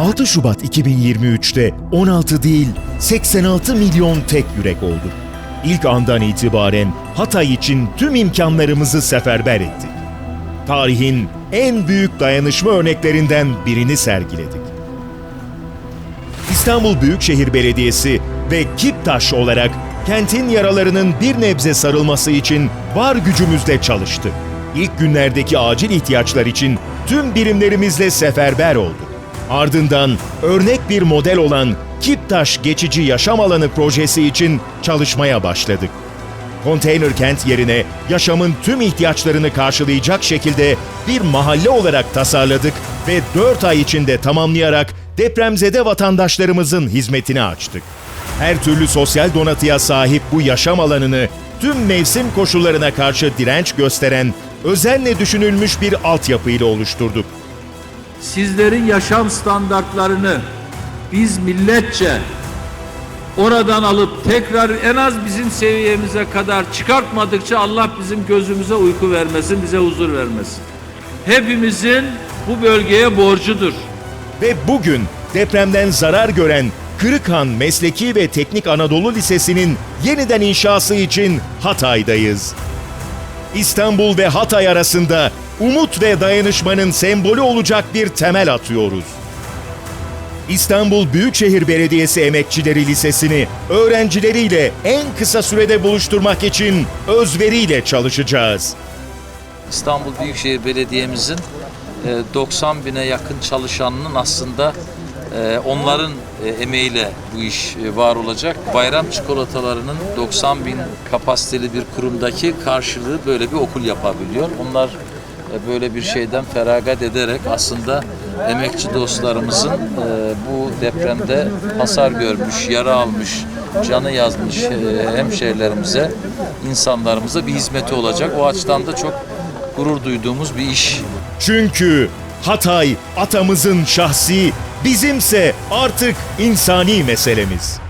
6 Şubat 2023'te 16 değil 86 milyon tek yürek olduk. İlk andan itibaren Hatay için tüm imkanlarımızı seferber ettik. Tarihin en büyük dayanışma örneklerinden birini sergiledik. İstanbul Büyükşehir Belediyesi ve Kiptaş olarak kentin yaralarının bir nebze sarılması için var gücümüzle çalıştı. İlk günlerdeki acil ihtiyaçlar için tüm birimlerimizle seferber olduk. Ardından örnek bir model olan Kiptaş Geçici Yaşam Alanı projesi için çalışmaya başladık. Konteyner kent yerine yaşamın tüm ihtiyaçlarını karşılayacak şekilde bir mahalle olarak tasarladık ve 4 ay içinde tamamlayarak depremzede vatandaşlarımızın hizmetine açtık. Her türlü sosyal donatıya sahip bu yaşam alanını tüm mevsim koşullarına karşı direnç gösteren özenle düşünülmüş bir altyapıyla oluşturduk. Sizlerin yaşam standartlarını biz milletçe oradan alıp tekrar en az bizim seviyemize kadar çıkartmadıkça Allah bizim gözümüze uyku vermesin, bize huzur vermesin. Hepimizin bu bölgeye borcudur. Ve bugün depremden zarar gören Kırıkhan Mesleki ve Teknik Anadolu Lisesi'nin yeniden inşası için Hatay'dayız. İstanbul ve Hatay arasında umut ve dayanışmanın sembolü olacak bir temel atıyoruz. İstanbul Büyükşehir Belediyesi Emekçileri Lisesi'ni öğrencileriyle en kısa sürede buluşturmak için özveriyle çalışacağız. İstanbul Büyükşehir Belediye'mizin e, 90 bine yakın çalışanının aslında e, onların e, emeğiyle bu iş e, var olacak. Bayram çikolatalarının 90 bin kapasiteli bir kurumdaki karşılığı böyle bir okul yapabiliyor. Onlar e, böyle bir şeyden feragat ederek aslında emekçi dostlarımızın e, bu depremde hasar görmüş, yara almış, canı yazmış e, hemşehrilerimize, insanlarımıza bir hizmeti olacak. O açıdan da çok gurur duyduğumuz bir iş. Çünkü Hatay atamızın şahsi, bizimse artık insani meselemiz.